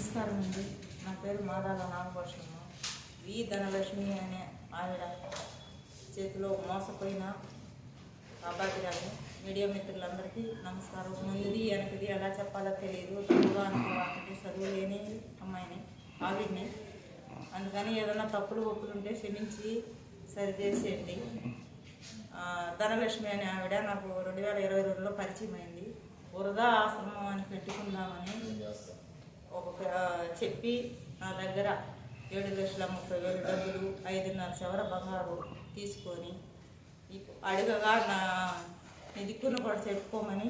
నమస్కారం అండి. నా పేరు మాదాల నాగభూషణం. వి ధనలక్ష్మి అనే ఆవిడ చేతిలో మోసపోయిన అబ్బాయిరాలు మీడియా మిత్రులందరికీ నమస్కారం. ముందుది వెనకది ఎలా చెప్పాలో తెలియదు తప్పుగా అనుకోవాలంటే చదువు లేని అమ్మాయిని ఆవిడ్ని. అందుకని ఏదైనా తప్పులు ఒప్పులు ఉంటే క్షమించి సరిచేసేయండి ధనలక్ష్మి అనే ఆవిడ నాకు రెండు వేల ఇరవై రెండులో పరిచయం అయింది వృధా ఆశ్రమం అని పెట్టుకుందామని ఒక చెప్పి నా దగ్గర ఏడు లక్షల ముప్పై వేలు డబ్బులు ఐదున్నర సెవర బంగారు తీసుకొని అడగగా నా నీ కూడా చెప్పుకోమని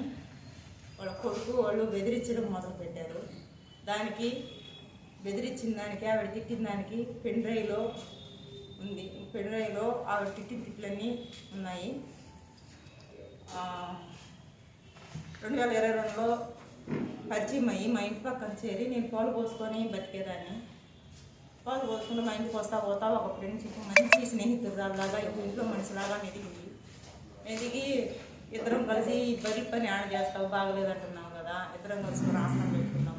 వాళ్ళ కొడుకు వాళ్ళు బెదిరించడం మొదలుపెట్టారు. దానికి బెదిరించిన దానికి ఆవిడ తిట్టిన దానికి పెండ్రైలో ఉంది. పెండ్రైలో ఆవిడ తిట్టిన తిట్లన్నీ ఉన్నాయి. రెండు వేల ఇరవై రెండులో పరిచయం అయ్యి మా ఇంటి పక్కన చేరి నేను పాలు పోసుకొని బతికేదాన్ని. పాలు పోసుకుంటూ మా ఇంటికి వస్తా పోతా ఒక ఫ్రెండ్షిప్ మంచి స్నేహితురాలాగా ఇంట్లో మనిషిలాగా ఎదిగింది ఎదిగి ఇద్దరం కలిసి బరి పని ఆడ చేస్తావు బాగలేదంటున్నావు కదా ఇద్దరం కలిసి ఆశ్రమం పెట్టుకున్నాము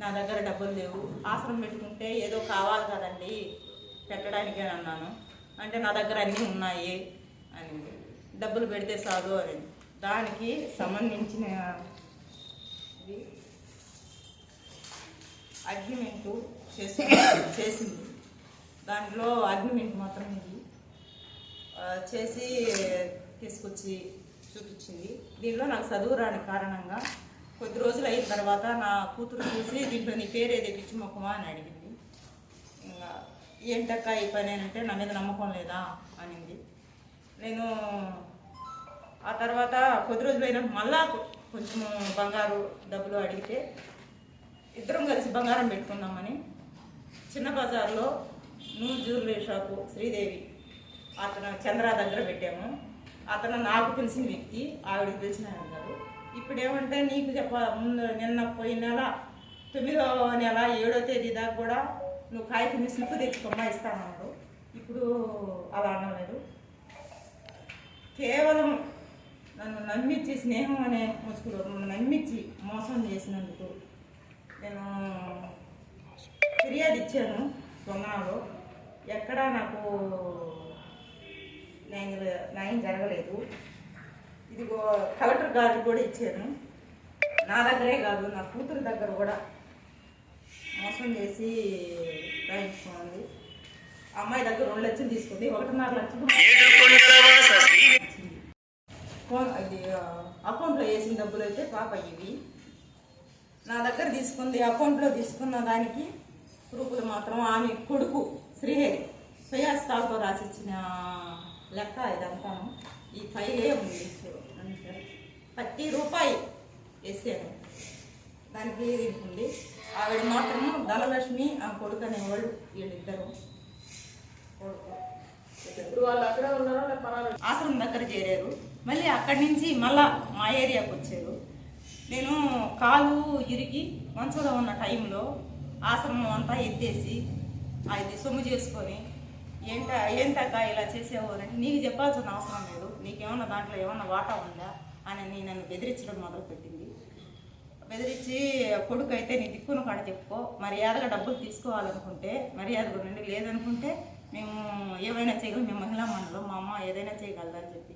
నా దగ్గర డబ్బులు లేవు. ఆశ్రమం పెట్టుకుంటే ఏదో కావాలి కదండి పెట్టడానికి అని అన్నాను. అంటే నా దగ్గర అన్నీ ఉన్నాయి అని. డబ్బులు పెడితే చాలు అని. దానికి సంబంధించిన ఇది అగ్రిమెంటు చేసి చేసింది. దాంట్లో అగ్రిమెంట్ మాత్రం ఇది. చేసి తీసుకొచ్చి చూపించింది. దీనిలో నాకు చదువు రాని కారణంగా కొద్ది రోజులు అయిన తర్వాత నా కూతురు చూసి దీంట్లో నీ పేరు ఏదో పిచ్చిమొక్కమా అని అడిగింది. ఇంకా ఏంటక్క ఈ పని అని అంటే నా మీద నమ్మకం లేదా? అనింది. నేను ఆ తర్వాత కొద్ది రోజులు మళ్ళా కొంచెం బంగారు డబ్బులు అడిగితే ఇద్దరం కలిసి బంగారం పెట్టుకుందామని చిన్న బజార్లో న్యూ జ్యువెలరీ షాపు శ్రీదేవి అతను చంద్ర దగ్గర పెట్టాము. అతను నాకు తెలిసిన వ్యక్తి ఆవిడకి తెలిసిన అన్నారు ఇప్పుడు ఏమంటే నీకు చెప్ప ముందు నిన్న పోయిన నెల తొమ్మిదవ నెల ఏడో తేదీ దాకా కూడా నువ్వు కాగితం స్లిప్ తెచ్చుకోమ్మా ఇస్తానన్నాడు. ఇప్పుడు అలా అనలేదు. కేవలం నన్ను నమ్మించి స్నేహం అనే ముసుగులో నన్ను నమ్మించి మోసం చేసినందుకు నేను ఫిర్యాదు ఇచ్చాను సొన్నాలో ఎక్కడా నాకు నేను న్యాయం జరగలేదు. ఇదిగో కలెక్టర్ గారికి కూడా ఇచ్చాను. నా దగ్గరే కాదు నా కూతురు దగ్గర కూడా మోసం చేసి రాయించుకోండి అమ్మాయి దగ్గర రెండు లక్షలు తీసుకుంది. ఒకటిన్నర లక్షలు. ఫోన్ అది ఆ, అకౌంట్లో వేసిన డబ్బులు అయితే పాప ఇవి నా దగ్గర తీసుకుంది అకౌంట్లో తీసుకున్న దానికి ప్రూఫ్లు మాత్రం ఆమె కొడుకు శ్రీహరి స్వయాస్తాలతో రాసిచ్చిన లెక్క ఇదంతాను ఈ ఫైలే ఉంది. ప్రతి రూపాయి వేసాను దానికి ఉంది ఆవిడ మాత్రము ధనలక్ష్మి ఆ కొడుకు అనేవాళ్ళు వీళ్ళిద్దరు. కొడుకు ఇప్పుడు వాళ్ళు అక్కడే ఉన్నారా? ఆశ్రమం దగ్గర చేరారు. మళ్ళీ అక్కడి నుంచి మళ్ళా మా ఏరియాకి వచ్చారు. నేను కాలు ఇరిగి మంచంలో ఉన్న టైంలో ఆశ్రమం అంతా ఎత్తేసి అది సొమ్ము చేసుకొని ఏంట ఏంటక్క ఇలా చేసావు? అని నీకు చెప్పాల్సిన అవసరం లేదు. నీకేమన్నా దాంట్లో ఏమన్నా వాటా ఉందా? అని నీ నన్ను బెదిరించడం మొదలుపెట్టింది. బెదిరించి కొడుకు అయితే నీ దిక్కున కాడ చెప్పుకో. మర్యాదగా డబ్బులు తీసుకోవాలనుకుంటే మర్యాదగా ఉండండి. లేదనుకుంటే మేము ఏమైనా చేయగలం మేము మహిళా మండలం మా అమ్మ ఏదైనా చేయగలదని చెప్పి.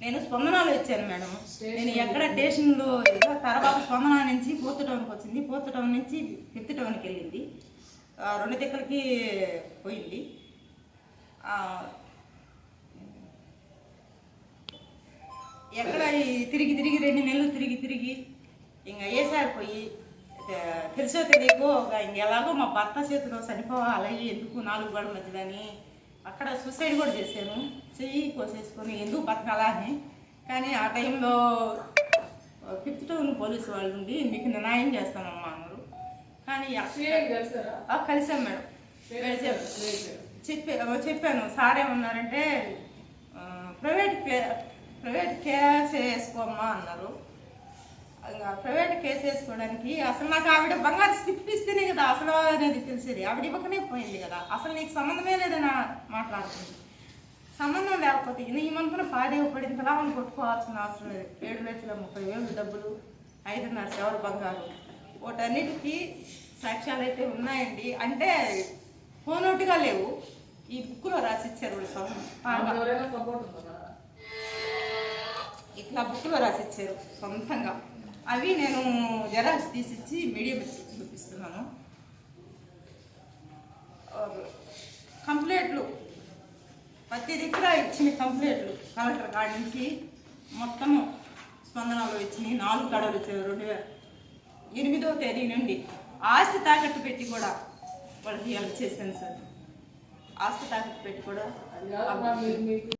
నేను స్పందనలో ఇచ్చాను మేడం. నేను ఎక్కడ స్టేషన్లో తర్వాత స్పందన నుంచి పోతు టౌన్కి వచ్చింది పోతు టౌన్ నుంచి ఫిఫ్త్ టౌన్కి వెళ్ళింది రెండు దిక్కలకి పోయింది. ఎక్కడ తిరిగి తిరిగి రెండు నెలలు తిరిగి తిరిగి ఇంకా ఏసారి పోయి తెలుసో తెలియకో ఎలాగో మా భర్త చేతిలో చనిపోవాలి ఎందుకు నాలుగు గోడల మధ్యలని. అక్కడ సూసైడ్ కూడా చేశాను. చెయ్యి కోసేసుకొని ఎందుకు బతకాలా అని. కానీ ఆ టైంలో ఫిఫ్త్ టౌన్ పోలీసు వాళ్ళు ఉండి మీకు న్యాయం చేస్తామమ్మా అన్నారు. కానీ కలిసాం మేడం. చెప్పా చెప్పాను. సార్ ఏమన్నారంటే ప్రైవేట్ కే- ప్రైవేట్ కేసు వేసుకోమ్మా అన్నారు. ప్రైవేట్ కేసు వేసుకోవడానికి అసలు నాకు ఆవిడ బంగారు స్లిప్ ఇస్తేనే కదా అసలు అనేది తెలిసేది. ఆవిడ ఇవ్వకనే పోయింది కదా. అసలు నీకు సంబంధమే లేదని మాట్లాడుతుంది. సంబంధం లేకపోతే ఈ మంతున పాదేవి పడింది కదా అని కొట్టుకోవాల్సిన అవసరం లేదు. ఏడు లక్షల ముప్పై వేలు డబ్బులు ఐదున్నర శవర బంగారు. వాటన్నిటికీ సాక్ష్యాలు అయితే ఉన్నాయండి. అంటే ఫోనోటుగా లేవు. ఈ బుక్లో రాసిచ్చారు ఇట్లా బుక్లో రాసిచ్చారు సొంతంగా. అవి నేను జెరాక్స్ తీసిచ్చి మీడియం చూపిస్తున్నాను. కంప్లైంట్లు. ప్రతి దగ్గర ఇచ్చిన కంప్లైంట్లు. కలెక్టర్ కాడి నుంచి మొత్తము స్పందనలో ఇచ్చినాయి. నాలుగు కడలు ఇచ్చారు. రెండు వేల ఎనిమిదో తేదీ నుండి ఆస్తి తాకట్టు పెట్టి కూడా వాళ్ళకి హెల్ప్ చేశాను సార్. ఆస్తి తాకట్టు పెట్టి కూడా అది మీరు